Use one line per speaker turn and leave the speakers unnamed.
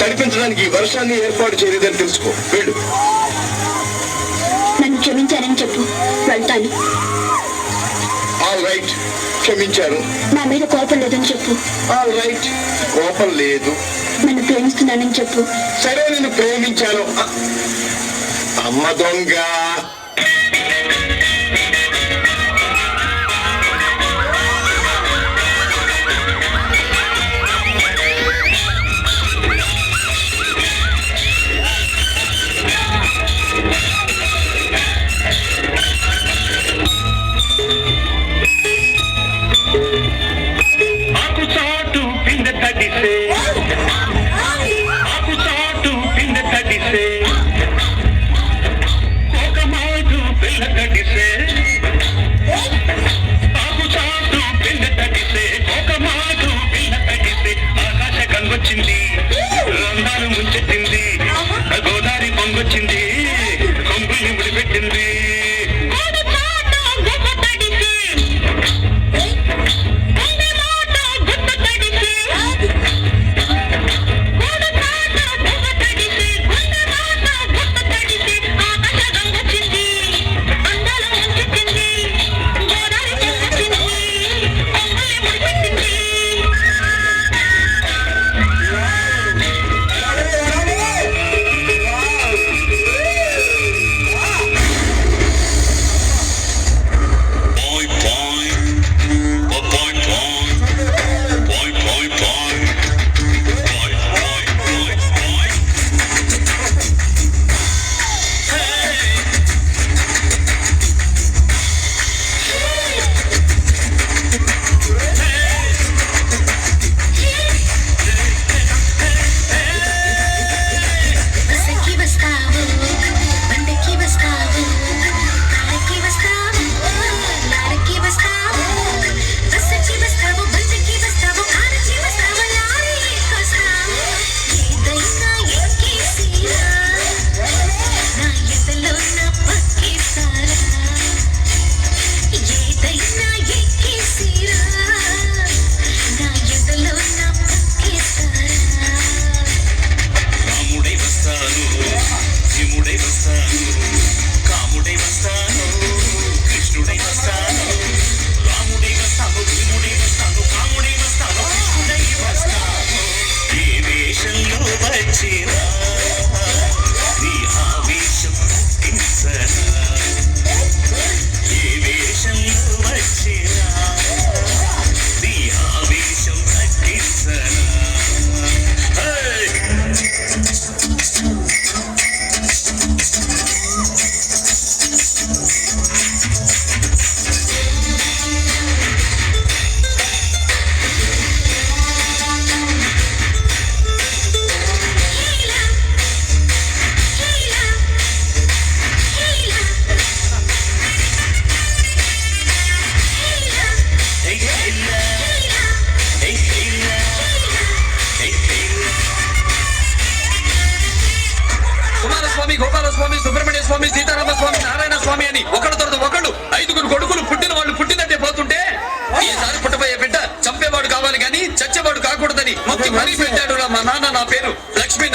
తడిపించడానికి ఈ వర్షాన్ని ఏర్పాటు చేయలేదని తెలుసుకో. వెళ్ళు.
నన్ను క్షమించారని చెప్పు. వెళ్తాను.
ఆల్ రైట్ క్షమించాను.
నా మీద కోపం లేదని చెప్పు.
ఆల్ రైట్ కోపం లేదు.
నన్ను ప్రేమిస్తున్నానని చెప్పు.
సరే నేను ప్రేమించాను. అమ్మ దొంగ.
కుమారస్వామి గోపాలస్వామి సుబ్రహ్మణ్య స్వామి సీతారామ స్వామి నారాయణ స్వామి అని ఒకడు తర్వాత ఒకడు ఐదుగురు కొడుకులు పుట్టిన వాళ్ళు పుట్టినట్టే పోతుంటే ఈసారి పుట్టబోయే బిడ్డ చంపేవాడు కావాలి గాని చచ్చేవాడు కాకూడదని మొక్కి మరీ పెట్టాడు మా నాన్న నా పేరు లక్ష్మీ.